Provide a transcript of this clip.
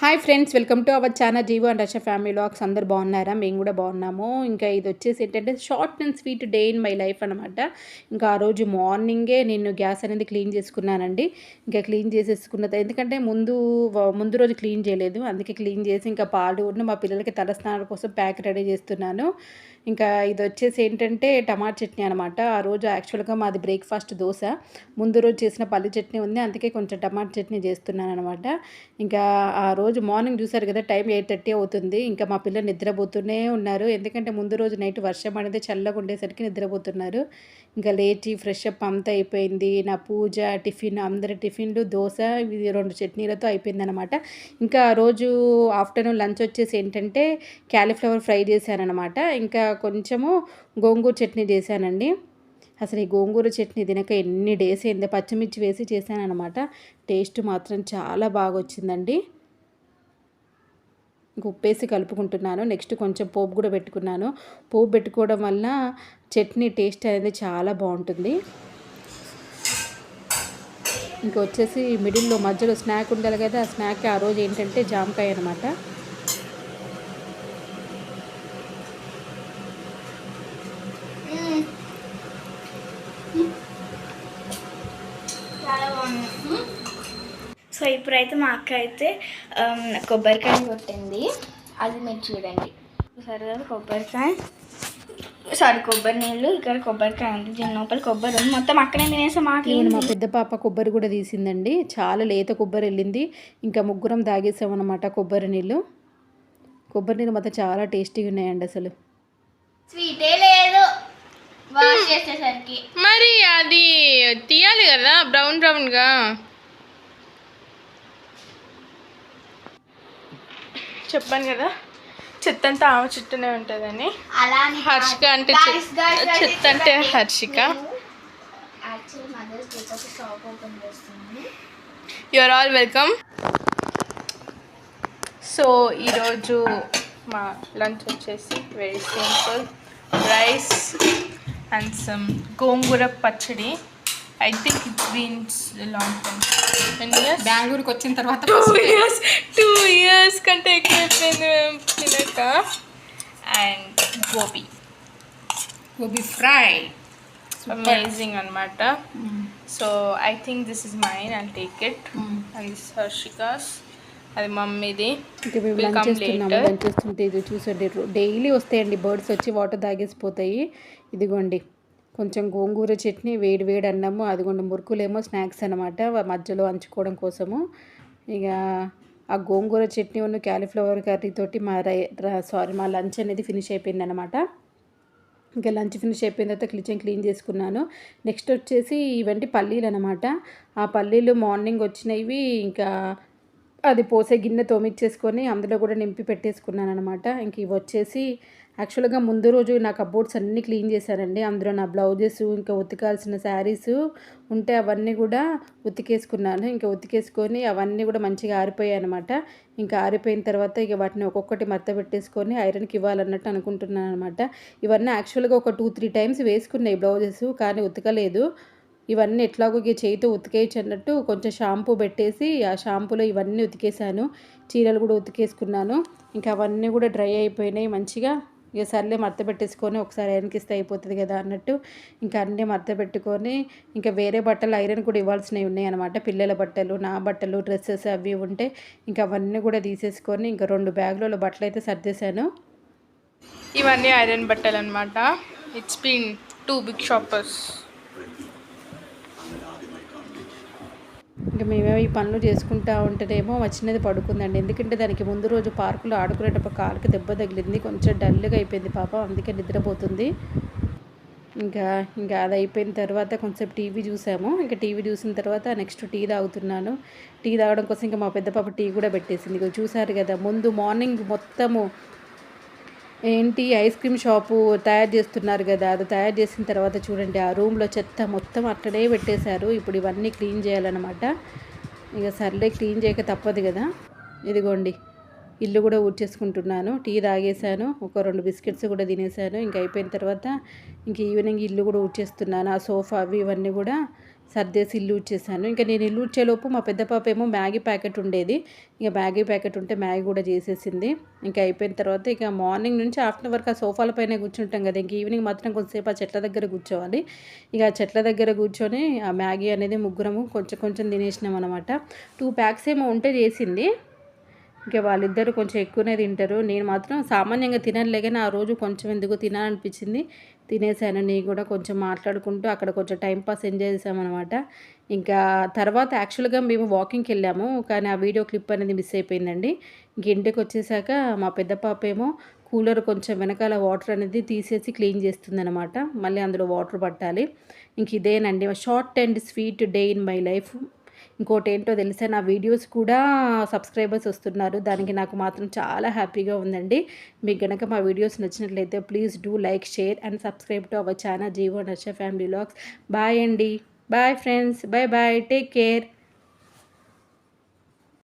Hi friends welcome to our channel Jeevo and Rasha family logs అందరు బాగున్నారా? మేము కూడా బాగున్నాము. ఇంకా ఇది వచ్చేసి ఏంటంటే short and sweet day in my life అనమాట ఇంకా ఆ రోజు మార్నింగే నేను గ్యాస్ అనేది క్లీన్ చేసుకున్నానండి. ఇంకా క్లీన్ చేసేసుకున్న ఎందుకంటే ముందు ముందు రోజు క్లీన్ చేయలేదు. అందుకే క్లీన్ చేసి ఇంకా పాలు మా పిల్లలకి తలస్నానాల కోసం ప్యాక్ రెడీ చేస్తున్నాను. ఇంకా ఇది వచ్చేసి ఏంటంటే టమాటా చట్నీ అనమాట ఆ రోజు యాక్చువల్గా మాది బ్రేక్ఫాస్ట్ దోశ. ముందు రోజు చేసిన పల్లి చట్నీ ఉంది. అందుకే కొంచెం టమాటా చట్నీ చేస్తున్నాను అనమాట ఇంకా ఆ రోజు మార్నింగ్ చూసారు కదా టైం ఎయిట్ థర్టీ అవుతుంది. ఇంకా మా పిల్లలు నిద్రపోతూనే ఉన్నారు. ఎందుకంటే ముందు రోజు నైట్ వర్షం అనేది చల్లగా ఉండేసరికి నిద్రపోతున్నారు. ఇంకా లేచి ఫ్రెష్ అప్ అంతా అయిపోయింది. నా పూజ టిఫిన్ అందరి టిఫిన్లు దోశ ఇది రెండు చట్నీలతో అయిపోయింది అనమాట ఇంకా ఆ రోజు ఆఫ్టర్నూన్ లంచ్ వచ్చేసి ఏంటంటే క్యాలీఫ్లవర్ ఫ్రై చేశానమాట ఇంకా కొంచెము గోంగూర చట్నీ చేశానండి. అసలు ఈ గోంగూర చట్నీ తినక ఎన్ని డేస్ అయిందో పచ్చిమిర్చి వేసి చేశానమాట టేస్ట్ మాత్రం చాలా బాగా వచ్చిందండి ఉప్పేసి కలుపుకుంటున్నాను. నెక్స్ట్ కొంచెం పోపు కూడా పెట్టుకున్నాను. పోపు పెట్టుకోవడం వల్ల చట్నీ టేస్ట్ అనేది చాలా బాగుంటుంది. ఇంకా వచ్చేసి మిడిల్లో మధ్యలో స్నాక్ ఉండాలి కదా ఆ స్నాక్ ఆ రోజు ఏంటంటే జామకాయ అనమాట చాలా బాగుంది సో ఇప్పుడైతే మా అక్క అయితే కొబ్బరికాయ కొట్టింది. అది మీరు చూడండి. సరే కదా కొబ్బరికాయ. సారీ కొబ్బరి నీళ్ళు ఇక్కడ కొబ్బరికాయ ఉంది. దీని లోపల కొబ్బరి ఉంది. మొత్తం అక్కడే తినేసా మాకు ఈవెన్ మా పెద్ద పాప కొబ్బరి కూడా తీసిందండి. చాలా లేత కొబ్బరి వెళ్ళింది. ఇంకా ముగ్గురం తాగేసామన్నమాట కొబ్బరి నీళ్ళు. కొబ్బరి నీళ్ళు మాత్రం చాలా టేస్టీగా ఉన్నాయండి అసలు. స్వీటే లేదు. వాష్ చేసేసరికి. మరి అది తీయాలి కదా బ్రౌన్ బ్రౌన్గా చెప్పాను కదా చెత్త అంతా ఆమె చుట్టూనే ఉంటుందని. హర్షిక అంటే చెత్త అంటే హర్షిక. చేస్తుంది. యూఆర్ ఆల్ వెల్కమ్ సో ఈరోజు మా లంచ్ వచ్చేసి very simple rice and some gongura pachadi. I think it's been long time బెంగళూరుకి వచ్చిన తర్వాత టూ ఇయర్స్ టూ ఇయర్స్ కంటే ఎక్కువ అయిపోయింది మేము తినక. And gobi. Gobi fry. Amazing అనమాట so I think this is mine and take it అది హర్షికాస్ అది మమ్మీది. చేస్తుంటే ఇది చూసండి డైలీ వస్తాయండి. బర్డ్స్ వచ్చి వాటర్ తాగేసిపోతాయి. ఇదిగోండి. కొంచెం గోంగూర చట్నీ వేడి వేడి అన్నము అదిగోండి మురుకులేమో స్నాక్స్ అనమాట మధ్యలో అంచుకోవడం కోసము. ఇక ఆ గోంగూర చట్నీ ఉన్న క్యాలీఫ్లవర్ కర్రీతోటి మా రై సారీ మా లంచ్ అనేది ఫినిష్ అయిపోయింది అనమాట ఇంకా లంచ్ ఫినిష్ అయిపోయిన తర్వాత కిచెన్ క్లీన్ చేసుకున్నాను. నెక్స్ట్ వచ్చేసి ఇవంటి పల్లీలు అనమాట ఆ పల్లీలు మార్నింగ్ వచ్చినవి ఇంకా అది పోసే గిన్నె తోమిచ్చేసుకొని అందులో కూడా నింపి పెట్టేసుకున్నాను అనమాట ఇంక ఇవి వచ్చేసి యాక్చువల్గా ముందు రోజు నా కబోర్డ్స్ అన్నీ క్లీన్ చేశానండి అందులో నా బ్లౌజెస్ ఇంకా ఉతికాల్సిన శారీస్ ఉంటే అవన్నీ కూడా ఉతికేసుకున్నాను. ఇంకా ఉతికేసుకొని అవన్నీ కూడా మంచిగా ఆరిపోయాయి అనమాట ఇంకా ఆరిపోయిన తర్వాత ఇక వాటిని ఒక్కొక్కటి మడత పెట్టేసుకొని ఐరన్కి ఇవ్వాలన్నట్టు అనుకుంటున్నాను అనమాట ఇవన్నీ యాక్చువల్గా ఒక టూ త్రీ టైమ్స్ వేసుకున్నాయి బ్లౌజెస్ కానీ ఉతకలేదు. ఇవన్నీ ఎట్లాగో ఇక చేయితో ఉతికేయచ్చు అన్నట్టు కొంచెం షాంపూ పెట్టేసి ఆ షాంపూలో ఇవన్నీ ఉతికేసాను చీరలు కూడా ఉతికేసుకున్నాను. ఇంకా అవన్నీ కూడా డ్రై అయిపోయినాయి మంచిగా. ఇక సర్లే మడత పెట్టేసుకొని ఒకసారి ఐరన్కిస్తే అయిపోతుంది కదా అన్నట్టు ఇంకా అన్నీ మడత పెట్టుకొని ఇంకా వేరే బట్టలు ఐరన్ కూడా ఇవ్వాల్సినవి ఉన్నాయి అనమాట పిల్లల బట్టలు నా బట్టలు డ్రెస్సెస్ అవి ఉంటే ఇంకా అవన్నీ కూడా తీసేసుకొని ఇంకా రెండు బ్యాగులలో బట్టలు అయితే సర్దేశాను. ఇవన్నీ ఐరన్ బట్టలు అనమాట it's been to big shoppers ఇంకా మేమేమో ఈ పనులు చేసుకుంటా ఉంటేనేమో వచ్చినది పడుకుందండి. ఎందుకంటే దానికి ముందు రోజు పార్కులో ఆడుకునేటప్పుడు కాలుకి దెబ్బ తగిలింది. కొంచెం డల్గా అయిపోయింది పాప. అందుకే నిద్రపోతుంది. ఇంకా ఇంకా అది అయిపోయిన తర్వాత కొంచెం టీవీ చూసాము. ఇంకా టీవీ చూసిన తర్వాత నెక్స్ట్ టీ తాగుతున్నాను. టీ తాగడం కోసం ఇంకా మా పెద్ద పాప టీ కూడా పెట్టేసింది. ఇక చూసారు కదా ముందు మార్నింగ్ మొత్తము ఏంటి? ఐస్ క్రీమ్ షాపు తయారు చేస్తున్నారు కదా అది తయారు చేసిన తర్వాత చూడండి ఆ రూమ్లో చెత్త మొత్తం అక్కడే పెట్టేశారు. ఇప్పుడు ఇవన్నీ క్లీన్ చేయాలన్నమాట. ఇక సర్లే క్లీన్ చేయక తప్పదు కదా. ఇదిగోండి. ఇల్లు కూడా ఊడ్చేసుకుంటున్నాను. టీ తాగేశాను. ఒక రెండు బిస్కెట్స్ కూడా తినేసాను ఇంకా అయిపోయిన తర్వాత ఇంక ఈవినింగ్ ఇల్లు కూడా ఊడ్చేస్తున్నాను. ఆ సోఫా అవి ఇవన్నీ కూడా సర్దేసి ఇల్లు చేశాను ఇంకా నేను ఇల్లు ఊడ్చేలోపు మా పెద్ద పాప ఏమో మ్యాగీ ప్యాకెట్ ఉండేది. ఇక మ్యాగీ ప్యాకెట్ ఉంటే మ్యాగీ కూడా చేసేసింది. ఇంకా అయిపోయిన తర్వాత ఇక మార్నింగ్ నుంచి ఆఫ్టర్నూన్ వరకు ఆ సోఫాల పైన కూర్చుంటాం కదా. ఇంక ఈవినింగ్ మాత్రం కొంచెంసేపు ఆ చెట్ల దగ్గర కూర్చోవాలి. ఇక ఆ చెట్ల దగ్గర కూర్చొని ఆ మ్యాగీ అనేది ముగ్గురము కొంచెం కొంచెం తినేసినాం అనమాట టూ ప్యాక్స్ ఏమో ఉంటే చేసింది. ఇంకా వాళ్ళిద్దరు కొంచెం ఎక్కువనే తింటారు. నేను మాత్రం సామాన్యంగా తినలే కానీ ఆ రోజు కొంచెం ఎందుకు తినాలనిపించింది. తినేసాను. నేను కూడా కొంచెం మాట్లాడుకుంటూ అక్కడ కొంచెం టైం పాస్ ఎంజాయ్ చేసామన్నమాట. ఇంకా తర్వాత యాక్చువల్గా మేము వాకింగ్కి వెళ్ళాము. కానీ ఆ వీడియో క్లిప్ అనేది మిస్ అయిపోయిందండి. ఇంక ఇంటికి వచ్చేసాక మా పెద్ద పాప ఏమో కూలర్ కొంచెం వెనకాల వాటర్ అనేది తీసేసి క్లీన్ చేస్తుందన్నమాట. మళ్ళీ అందులో వాటర్ పట్టాలి. ఇంక ఇదేనండి. Short and sweet day in my life. ఇంకోటి ఏంటో తెలిసే నా వీడియోస్ కూడా సబ్స్క్రైబర్స్ వస్తున్నారు. దానికి నాకు మాత్రం చాలా హ్యాపీగా ఉందండి. మీకు గనక మా వీడియోస్ నచ్చినట్లయితే please do like share and subscribe to our channel Jeevo నచ్చ ఫ్యామిలీ లాగ్స్ బాయ్ అండి. Bye friends. Bye bye. Take care.